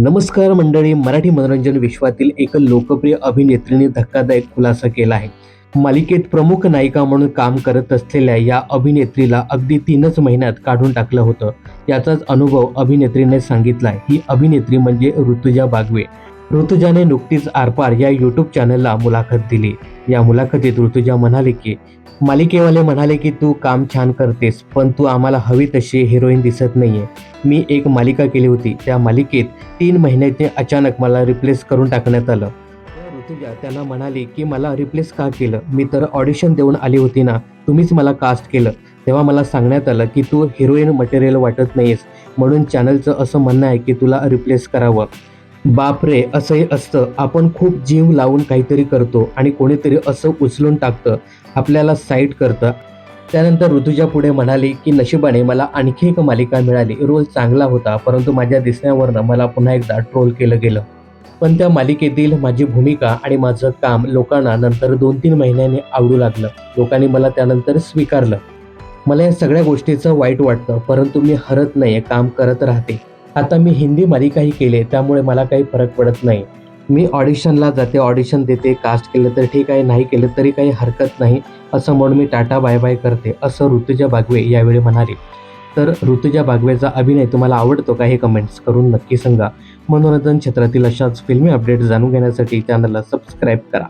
नमस्कार मंडळी मराठी मनोरंजन विश्वातील एक लोकप्रिय अभिनेत्रीने धक्कादायक खुलासा केला आहे. मालिकेत प्रमुख नायिका म्हणून काम करत असलेल्या या अभिनेत्रीला अगदी तीनच महिन्यात काढून टाकलं होतं. याचाच अनुभव अभिनेत्रीने सांगितला ही अभिनेत्री म्हणजे ऋतुजा बागवे. ऋतुजाने नुकतीच आरपार या यूट्यूब चॅनलला मुलाखत दिली. या मुलाखतीत ऋतुजा म्हणाले की मालिकेवाले म्हणाले की तू काम छान करतेस पण तू आम्हाला हवी तशी हिरोईन दिसत नाहीये. मी एक मालिका केली होती. त्या मालिकेत तीन महिन्याचे अचानक मला रिप्लेस करून टाकण्यात आलं. ऋतुजा त्यांना म्हणाली की मला रिप्लेस का केलं? मी तर ऑडिशन देऊन आली होती ना. तुम्हीच मला कास्ट केलं. तेव्हा मला सांगण्यात आलं की तू हिरोईन मटेरियल वाटत नाहीस म्हणून चॅनलचं असं म्हणणं आहे की तुला रिप्लेस करावं. बापरे असंही असतं. आपण खूप जीव लावून काहीतरी करतो आणि कोणीतरी असं उचलून टाकतं आपल्याला साईट करतं. त्यानंतर ऋतुजा पुढे म्हणाली की नशिबाने मला आणखी एक मालिका मिळाली. रोल चांगला होता परंतु माझ्या दिसण्यावरनं मला पुन्हा एकदा ट्रोल केलं गेलं. पण त्या मालिकेतील माझी भूमिका आणि माझं काम लोकांना नंतर दोन तीन महिन्यांनी आवडू लागलं. लोकांनी मला त्यानंतर स्वीकारलं. मला या सगळ्या गोष्टीचं वाईट वाटतं परंतु मी हरत नाही काम करत राहते. आता मी हिंदी मालिकाही केले त्यामुळे मला काही फरक पडत नाही. मी ऑडिशनला जाते ऑडिशन देते कास्ट केलं तर ठीक आहे नाही केलं तरी काही हरकत नाही असं म्हणून मी टाटा बाय बाय करते असं ऋतुजा बागवे यावेळी म्हणाले. तर ऋतुजा बागवेचा अभिनय तुम्हाला आवडतो का हे कमेंट्स करून नक्की सांगा. मनोरंजन क्षेत्रातील अशाच फिल्मी अपडेट जाणून घेण्यासाठी चॅनलला सबस्क्राईब करा.